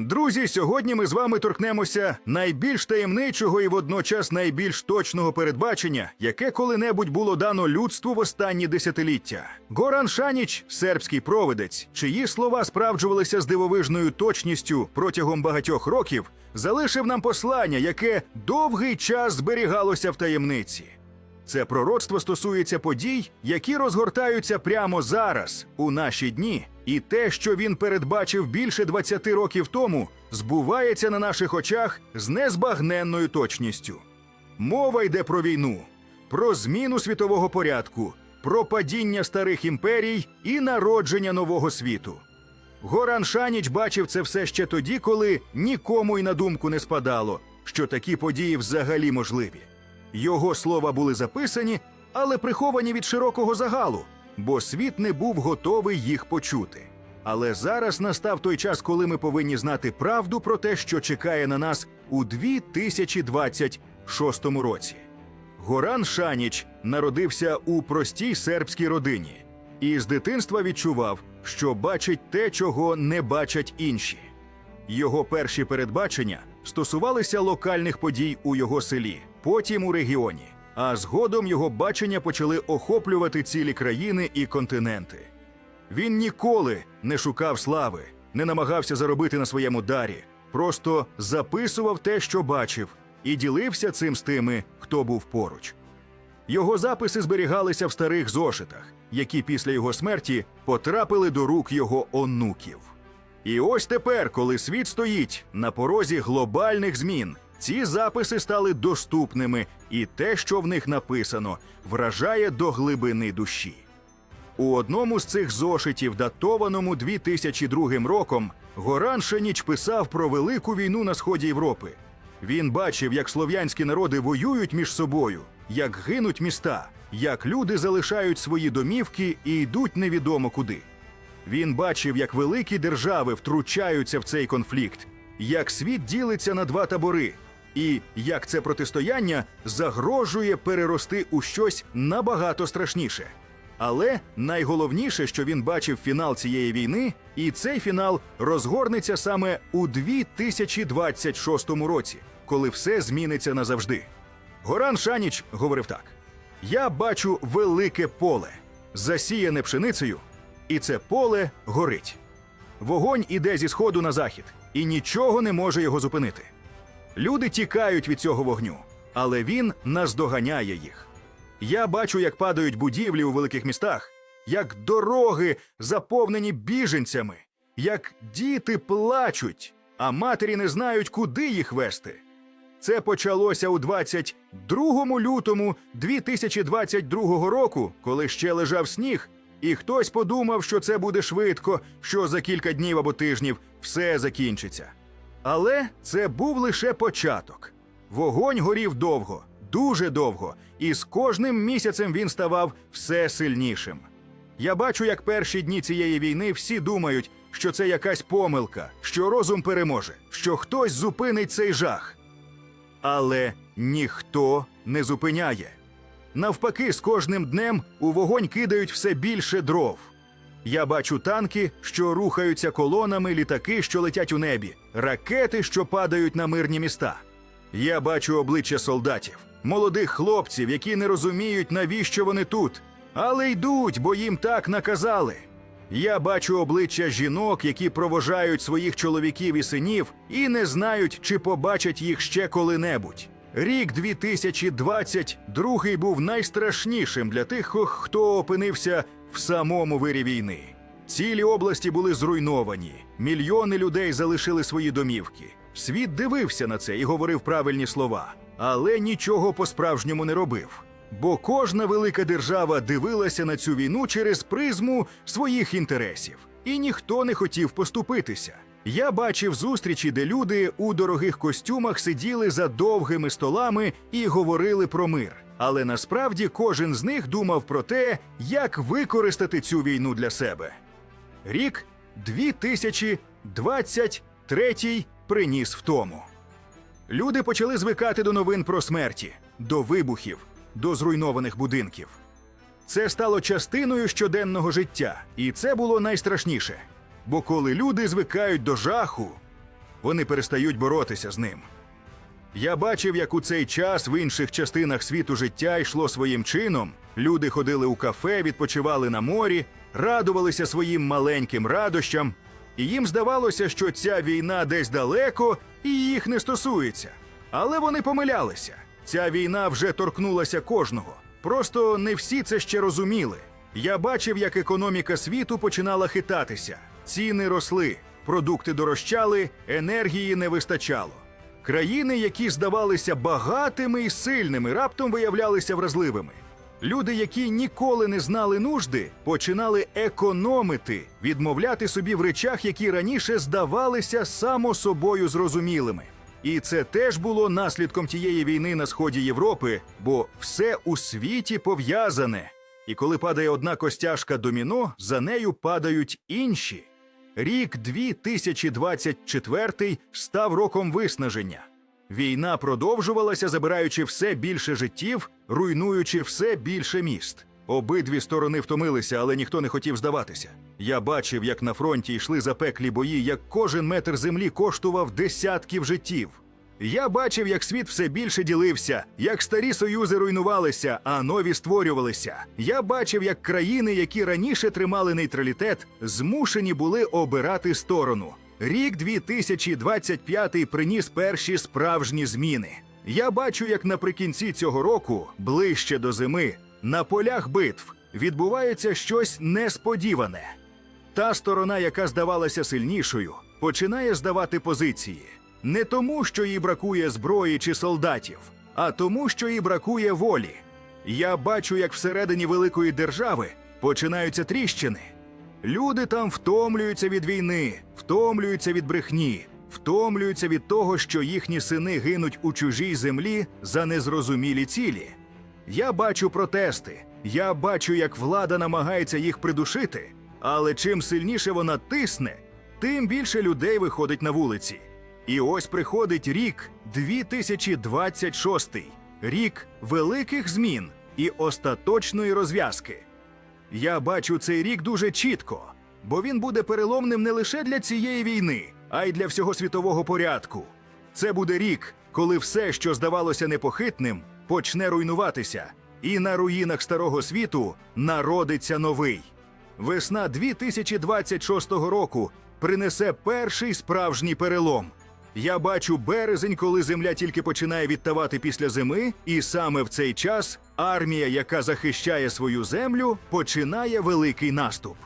Друзі, сьогодні ми з вами торкнемося найбільш таємничого і водночас найбільш точного передбачення, яке коли-небудь було дано людству в останні десятиліття. Горан Шаніч, сербський провидець, чиї слова справджувалися з дивовижною точністю протягом багатьох років, залишив нам послання, яке довгий час зберігалося в таємниці. Це пророцтво стосується подій, які розгортаються прямо зараз, у наші дні, і те, що він передбачив більше 20 років тому, збувається на наших очах з незбагненною точністю. Мова йде про війну, про зміну світового порядку, про падіння старих імперій і народження нового світу. Горан Шаніч бачив це все ще тоді, коли нікому й на думку не спадало, що такі події взагалі можливі. Його слова були записані, але приховані від широкого загалу, бо світ не був готовий їх почути. Але зараз настав той час, коли ми повинні знати правду про те, що чекає на нас у 2026 році. Горан Шаніч народився у простій сербській родині і з дитинства відчував, що бачить те, чого не бачать інші. Його перші передбачення стосувалися локальних подій у його селі, потім у регіоні. А згодом його бачення почали охоплювати цілі країни і континенти. Він ніколи не шукав слави, не намагався заробити на своєму дарі, просто записував те, що бачив, і ділився цим з тими, хто був поруч. Його записи зберігалися в старих зошитах, які після його смерті потрапили до рук його онуків. І ось тепер, коли світ стоїть на порозі глобальних змін, ці записи стали доступними, і те, що в них написано, вражає до глибини душі. У одному з цих зошитів, датованому 2002 роком, Горан Шеніч писав про велику війну на сході Європи. Він бачив, як слов'янські народи воюють між собою, як гинуть міста, як люди залишають свої домівки і йдуть невідомо куди. Він бачив, як великі держави втручаються в цей конфлікт, як світ ділиться на два табори, і як це протистояння загрожує перерости у щось набагато страшніше. Але найголовніше, що він бачив фінал цієї війни, і цей фінал розгорнеться саме у 2026 році, коли все зміниться назавжди. Горан Шаніч говорив так: Я бачу велике поле, засіяне пшеницею, і це поле горить. Вогонь іде зі сходу на захід, і нічого не може його зупинити. Люди тікають від цього вогню, але він наздоганяє їх. Я бачу, як падають будівлі у великих містах, як дороги заповнені біженцями, як діти плачуть, а матері не знають, куди їх вести. Це почалося у 22 лютому 2022 року, коли ще лежав сніг, і хтось подумав, що це буде швидко, що за кілька днів або тижнів все закінчиться. Але це був лише початок. Вогонь горів довго, дуже довго, і з кожним місяцем він ставав все сильнішим. Я бачу, як перші дні цієї війни всі думають, що це якась помилка, що розум переможе, що хтось зупинить цей жах. Але ніхто не зупиняє. Навпаки, з кожним днем у вогонь кидають все більше дров. Я бачу танки, що рухаються колонами, літаки, що летять у небі, ракети, що падають на мирні міста. Я бачу обличчя солдатів, молодих хлопців, які не розуміють, навіщо вони тут, але йдуть, бо їм так наказали. Я бачу обличчя жінок, які провожають своїх чоловіків і синів і не знають, чи побачать їх ще коли-небудь. Рік 2022 був найстрашнішим для тих, хто опинився в самому вирі війни. Цілі області були зруйновані, мільйони людей залишили свої домівки. Світ дивився на це і говорив правильні слова, але нічого по-справжньому не робив. Бо кожна велика держава дивилася на цю війну через призму своїх інтересів, і ніхто не хотів поступитися. Я бачив зустрічі, де люди у дорогих костюмах сиділи за довгими столами і говорили про мир. Але насправді кожен з них думав про те, як використати цю війну для себе. Рік 2023 приніс втому. Люди почали звикати до новин про смерті, до вибухів, до зруйнованих будинків. Це стало частиною щоденного життя, і це було найстрашніше. Бо коли люди звикають до жаху, вони перестають боротися з ним. Я бачив, як у цей час в інших частинах світу життя йшло своїм чином. Люди ходили у кафе, відпочивали на морі, радувалися своїм маленьким радощам, і їм здавалося, що ця війна десь далеко і їх не стосується. Але вони помилялися. Ця війна вже торкнулася кожного. Просто не всі це ще розуміли. Я бачив, як економіка світу починала хитатися, ціни росли, продукти дорожчали, енергії не вистачало. Країни, які здавалися багатими і сильними, раптом виявлялися вразливими. Люди, які ніколи не знали нужди, починали економити, відмовляти собі в речах, які раніше здавалися само собою зрозумілими. І це теж було наслідком тієї війни на сході Європи, бо все у світі пов'язане. І коли падає одна костяшка доміно, за нею падають інші. Рік 2024 став роком виснаження. Війна продовжувалася, забираючи все більше життів, руйнуючи все більше міст. Обидві сторони втомилися, але ніхто не хотів здаватися. Я бачив, як на фронті йшли запеклі бої, як кожен метр землі коштував десятків життів. Я бачив, як світ все більше ділився, як старі союзи руйнувалися, а нові створювалися. Я бачив, як країни, які раніше тримали нейтралітет, змушені були обирати сторону. Рік 2025 приніс перші справжні зміни. Я бачу, як наприкінці цього року, ближче до зими, на полях битв відбувається щось несподіване. Та сторона, яка здавалася сильнішою, починає здавати позиції. Не тому, що їй бракує зброї чи солдатів, а тому, що їй бракує волі. Я бачу, як всередині великої держави починаються тріщини. Люди там втомлюються від війни, втомлюються від брехні, втомлюються від того, що їхні сини гинуть у чужій землі за незрозумілі цілі. Я бачу протести, я бачу, як влада намагається їх придушити, але чим сильніше вона тисне, тим більше людей виходить на вулиці. І ось приходить рік 2026, рік великих змін і остаточної розв'язки. Я бачу цей рік дуже чітко, бо він буде переломним не лише для цієї війни, а й для всього світового порядку. Це буде рік, коли все, що здавалося непохитним, почне руйнуватися, і на руїнах старого світу народиться новий. Весна 2026 року принесе перший справжній перелом. Я бачу березень, коли земля тільки починає відтавати після зими, і саме в цей час армія, яка захищає свою землю, починає великий наступ.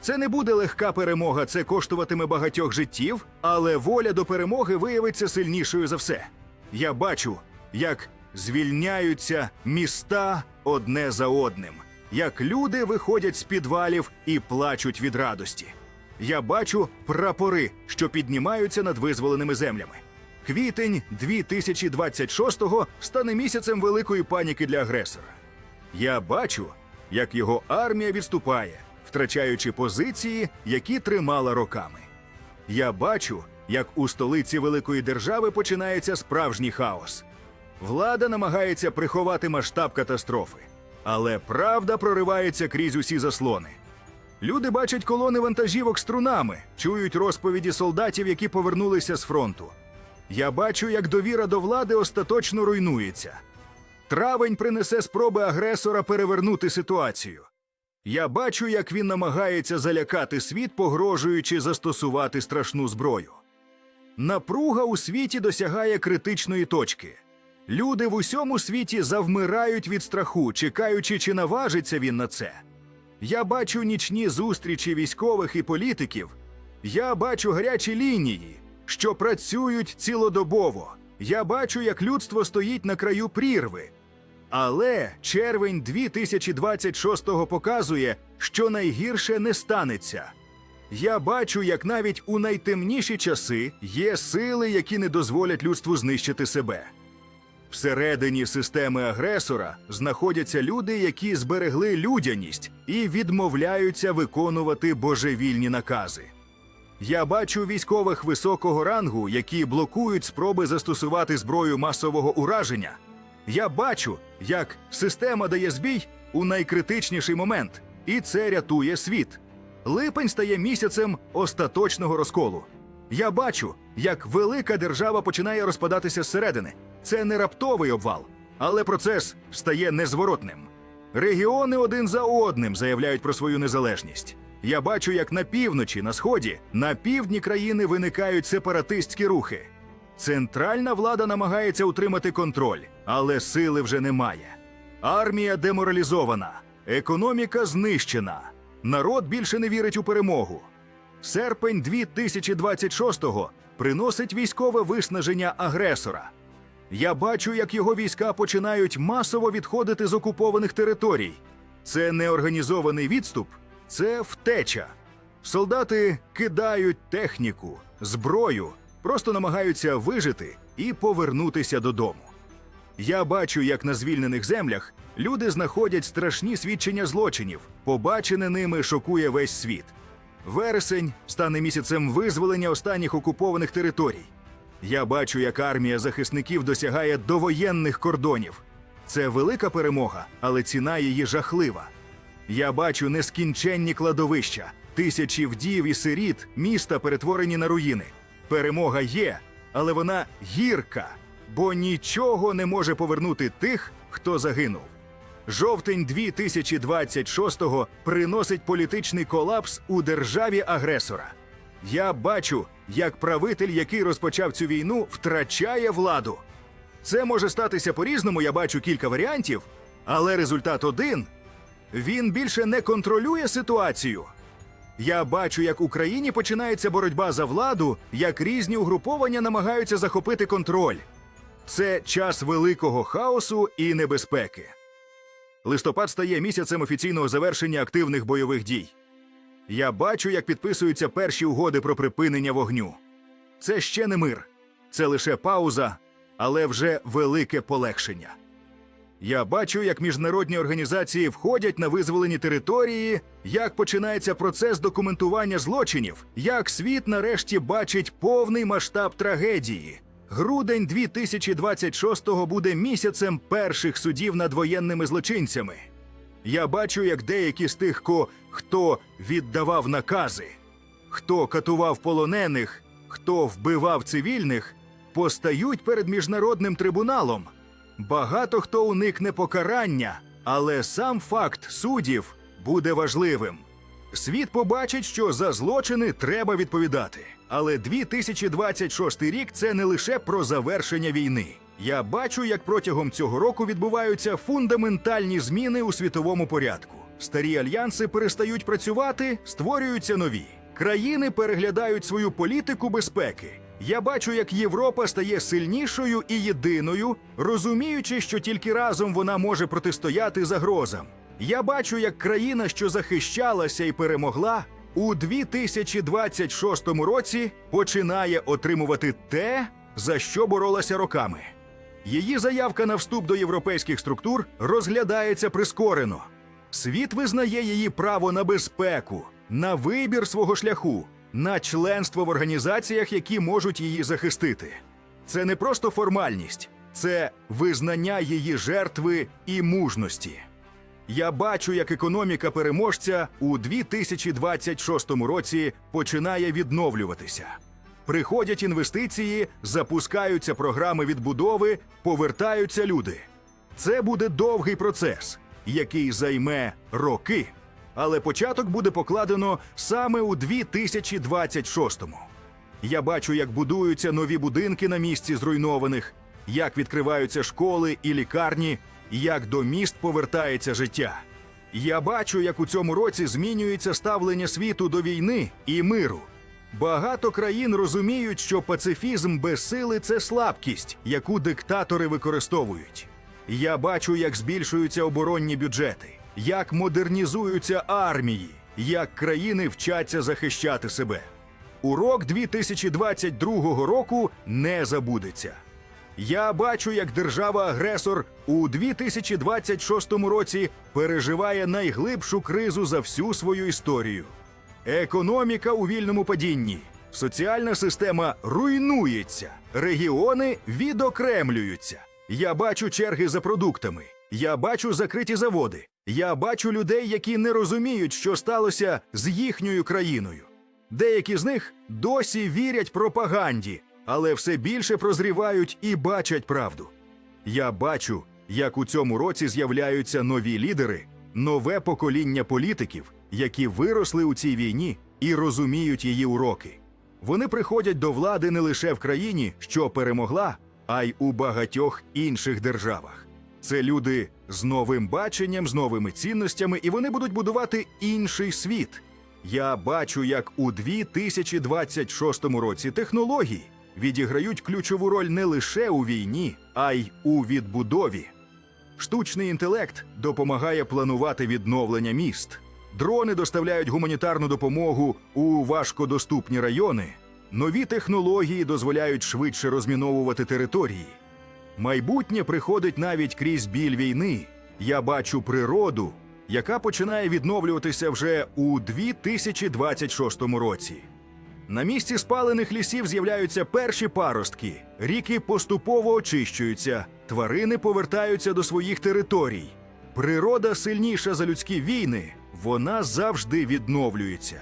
Це не буде легка перемога, це коштуватиме багатьох життів, але воля до перемоги виявиться сильнішою за все. Я бачу, як звільняються міста одне за одним, як люди виходять з підвалів і плачуть від радості. Я бачу прапори, що піднімаються над визволеними землями. Квітень 2026-го стане місяцем великої паніки для агресора. Я бачу, як його армія відступає, втрачаючи позиції, які тримала роками. Я бачу, як у столиці великої держави починається справжній хаос. Влада намагається приховати масштаб катастрофи, але правда проривається крізь усі заслони. Люди бачать колони вантажівок з трунами, чують розповіді солдатів, які повернулися з фронту. Я бачу, як довіра до влади остаточно руйнується. Травень принесе спроби агресора перевернути ситуацію. Я бачу, як він намагається залякати світ, погрожуючи застосувати страшну зброю. Напруга у світі досягає критичної точки. Люди в усьому світі завмирають від страху, чекаючи, чи наважиться він на це. Я бачу нічні зустрічі військових і політиків. Я бачу гарячі лінії, що працюють цілодобово. Я бачу, як людство стоїть на краю прірви. Але червень 2026-го показує, що найгірше не станеться. Я бачу, як навіть у найтемніші часи є сили, які не дозволять людству знищити себе. Всередині системи агресора знаходяться люди, які зберегли людяність і відмовляються виконувати божевільні накази. Я бачу військових високого рангу, які блокують спроби застосувати зброю масового ураження. Я бачу, як система дає збій у найкритичніший момент, і це рятує світ. Липень стає місяцем остаточного розколу. Я бачу, як велика держава починає розпадатися зсередини. Це не раптовий обвал, але процес стає незворотним. Регіони один за одним заявляють про свою незалежність. Я бачу, як на півночі, на сході, на півдні країни виникають сепаратистські рухи. Центральна влада намагається утримати контроль, але сили вже немає. Армія деморалізована, економіка знищена. Народ більше не вірить у перемогу. Серпень 2026-го приносить військове виснаження агресора. Я бачу, як його війська починають масово відходити з окупованих територій. Це не організований відступ, це втеча. Солдати кидають техніку, зброю, просто намагаються вижити і повернутися додому. Я бачу, як на звільнених землях люди знаходять страшні свідчення злочинів. Побачене ними шокує весь світ. Вересень стане місяцем визволення останніх окупованих територій. Я бачу, як армія захисників досягає довоєнних кордонів. Це велика перемога, але ціна її жахлива. Я бачу нескінченні кладовища, тисячі вдів і сиріт, міста перетворені на руїни. Перемога є, але вона гірка, бо нічого не може повернути тих, хто загинув. Жовтень 2026-го приносить політичний колапс у державі агресора. Я бачу, як правитель, який розпочав цю війну, втрачає владу. Це може статися по-різному, я бачу кілька варіантів, але результат один: він більше не контролює ситуацію. Я бачу, як в Україні починається боротьба за владу, як різні угруповання намагаються захопити контроль. Це час великого хаосу і небезпеки. Листопад стає місяцем офіційного завершення активних бойових дій. Я бачу, як підписуються перші угоди про припинення вогню. Це ще не мир, це лише пауза, але вже велике полегшення. Я бачу, як міжнародні організації входять на визволені території, як починається процес документування злочинів, як світ нарешті бачить повний масштаб трагедії. Грудень 2026-го буде місяцем перших судів над воєнними злочинцями. Я бачу, як деякі з тих, ко, хто віддавав накази, хто катував полонених, хто вбивав цивільних, постають перед міжнародним трибуналом. Багато хто уникне покарання, але сам факт судів буде важливим. Світ побачить, що за злочини треба відповідати. Але 2026 рік це не лише про завершення війни. Я бачу, як протягом цього року відбуваються фундаментальні зміни у світовому порядку. Старі альянси перестають працювати, створюються нові. Країни переглядають свою політику безпеки. Я бачу, як Європа стає сильнішою і єдиною, розуміючи, що тільки разом вона може протистояти загрозам. Я бачу, як країна, що захищалася і перемогла, у 2026 році починає отримувати те, за що боролася роками. Її заявка на вступ до європейських структур розглядається прискорено. Світ визнає її право на безпеку, на вибір свого шляху, на членство в організаціях, які можуть її захистити. Це не просто формальність, це визнання її жертви і мужності. Я бачу, як економіка переможця у 2026 році починає відновлюватися. Приходять інвестиції, запускаються програми відбудови, повертаються люди. Це буде довгий процес, який займе роки, але початок буде покладено саме у 2026-му. Я бачу, як будуються нові будинки на місці зруйнованих, як відкриваються школи і лікарні, як до міст повертається життя. Я бачу, як у цьому році змінюється ставлення світу до війни і миру. Багато країн розуміють, що пацифізм без сили це слабкість, яку диктатори використовують. Я бачу, як збільшуються оборонні бюджети, як модернізуються армії, як країни вчаться захищати себе. Урок 2022 року не забудеться. Я бачу, як держава-агресор у 2026 році переживає найглибшу кризу за всю свою історію. Економіка у вільному падінні, соціальна система руйнується, регіони відокремлюються. Я бачу черги за продуктами. Я бачу закриті заводи. Я бачу людей, які не розуміють, що сталося з їхньою країною. Деякі з них досі вірять пропаганді, але все більше прозрівають і бачать правду. Я бачу, як у цьому році з'являються нові лідери, нове покоління політиків, які виросли у цій війні і розуміють її уроки. Вони приходять до влади не лише в країні, що перемогла, а й у багатьох інших державах. Це люди з новим баченням, з новими цінностями, і вони будуть будувати інший світ. Я бачу, як у 2026 році технології відіграють ключову роль не лише у війні, а й у відбудові. Штучний інтелект допомагає планувати відновлення міст. Дрони доставляють гуманітарну допомогу у важкодоступні райони. Нові технології дозволяють швидше розміновувати території. Майбутнє приходить навіть крізь біль війни. Я бачу природу, яка починає відновлюватися вже у 2026 році. На місці спалених лісів з'являються перші паростки, ріки поступово очищуються, тварини повертаються до своїх територій. Природа сильніша за людські війни, вона завжди відновлюється.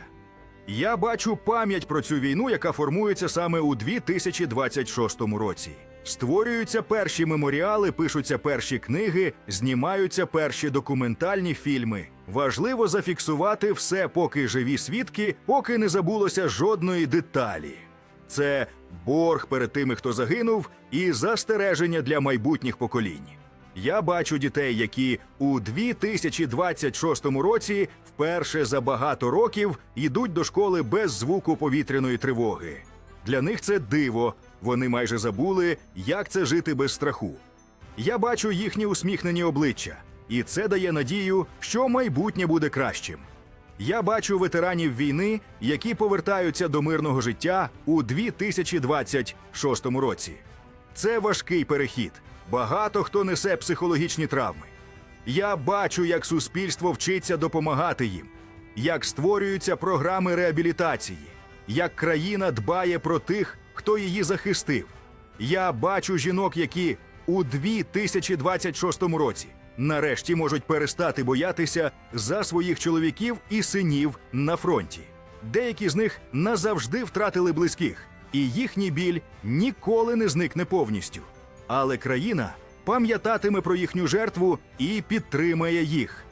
Я бачу пам'ять про цю війну, яка формується саме у 2026 році. Створюються перші меморіали, пишуться перші книги, знімаються перші документальні фільми. Важливо зафіксувати все, поки живі свідки, поки не забулося жодної деталі. Це борг перед тими, хто загинув, і застереження для майбутніх поколінь. Я бачу дітей, які у 2026 році вперше за багато років йдуть до школи без звуку повітряної тривоги. Для них це диво. Вони майже забули, як це жити без страху. Я бачу їхні усміхнені обличчя, і це дає надію, що майбутнє буде кращим. Я бачу ветеранів війни, які повертаються до мирного життя у 2026 році. Це важкий перехід. Багато хто несе психологічні травми. Я бачу, як суспільство вчиться допомагати їм, як створюються програми реабілітації, як країна дбає про тих, хто її захистив. Я бачу жінок, які у 2026 році нарешті можуть перестати боятися за своїх чоловіків і синів на фронті. Деякі з них назавжди втратили близьких, і їхній біль ніколи не зникне повністю. Але країна пам'ятатиме про їхню жертву і підтримає їх.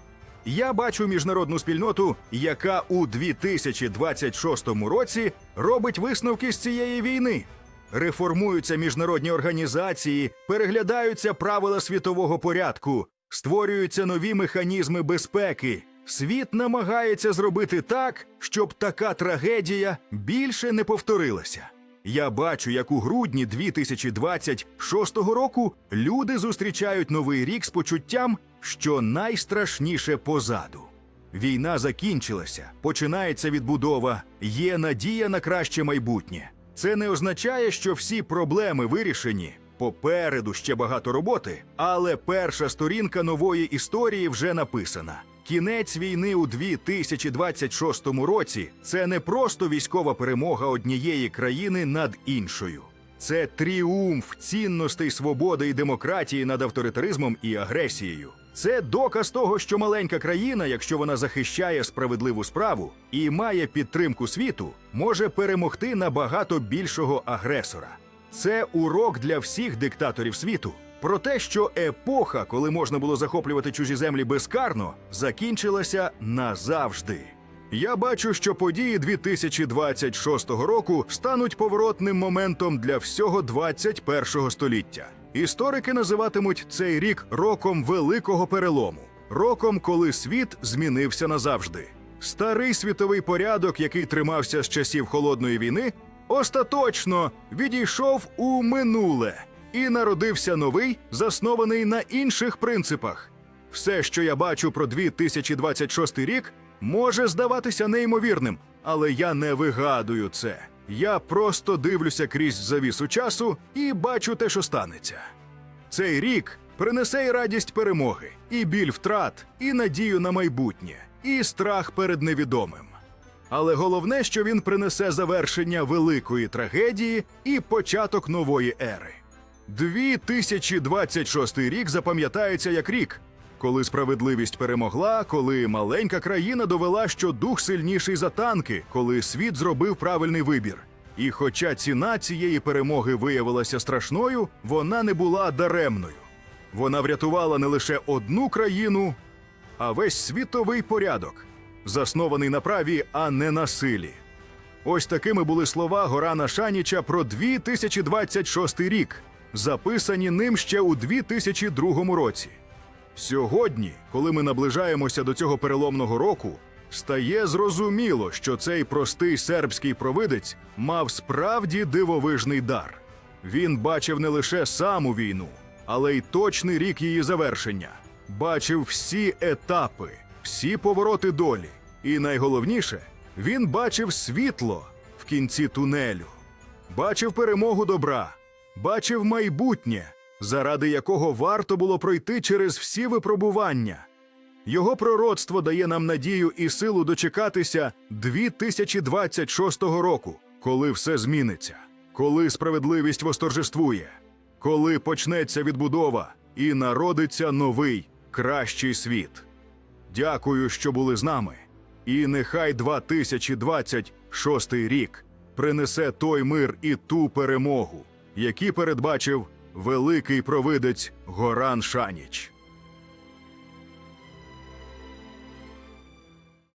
Я бачу міжнародну спільноту, яка у 2026 році робить висновки з цієї війни. Реформуються міжнародні організації, переглядаються правила світового порядку, створюються нові механізми безпеки. Світ намагається зробити так, щоб така трагедія більше не повторилася. Я бачу, як у грудні 2026 року люди зустрічають новий рік з почуттям, що найстрашніше позаду. Війна закінчилася, починається відбудова, є надія на краще майбутнє. Це не означає, що всі проблеми вирішені. Попереду ще багато роботи, але перша сторінка нової історії вже написана. Кінець війни у 2026 році це не просто військова перемога однієї країни над іншою. Це тріумф цінностей свободи і демократії над авторитаризмом і агресією. Це доказ того, що маленька країна, якщо вона захищає справедливу справу і має підтримку світу, може перемогти набагато більшого агресора. Це урок для всіх диктаторів світу про те, що епоха, коли можна було захоплювати чужі землі безкарно, закінчилася назавжди. Я бачу, що події 2026 року стануть поворотним моментом для всього 21 століття. Історики називатимуть цей рік роком великого перелому, роком, коли світ змінився назавжди. Старий світовий порядок, який тримався з часів холодної війни, остаточно відійшов у минуле і народився новий, заснований на інших принципах. Все, що я бачу про 2026 рік, може здаватися неймовірним, але я не вигадую це. Я просто дивлюся крізь завісу часу і бачу те, що станеться. Цей рік принесе й радість перемоги, і біль втрат, і надію на майбутнє, і страх перед невідомим. Але головне, що він принесе завершення великої трагедії і початок нової ери. 2026 рік запам'ятається як рік, коли справедливість перемогла, коли маленька країна довела, що дух сильніший за танки, коли світ зробив правильний вибір. І хоча ціна цієї перемоги виявилася страшною, вона не була даремною. Вона врятувала не лише одну країну, а весь світовий порядок, заснований на праві, а не на силі. Ось такими були слова Горана Шаніча про 2026 рік, записані ним ще у 2002 році. Сьогодні, коли ми наближаємося до цього переломного року, стає зрозуміло, що цей простий сербський провидець мав справді дивовижний дар. Він бачив не лише саму війну, але й точний рік її завершення, бачив всі етапи, всі повороти долі. І найголовніше, він бачив світло в кінці тунелю, бачив перемогу добра, бачив майбутнє, заради якого варто було пройти через всі випробування. Його пророцтво дає нам надію і силу дочекатися 2026 року, коли все зміниться, коли справедливість восторжествує, коли почнеться відбудова і народиться новий, кращий світ. Дякую, що були з нами. І нехай 2026 рік принесе той мир і ту перемогу, які передбачив великий провидець Горан Шаніч.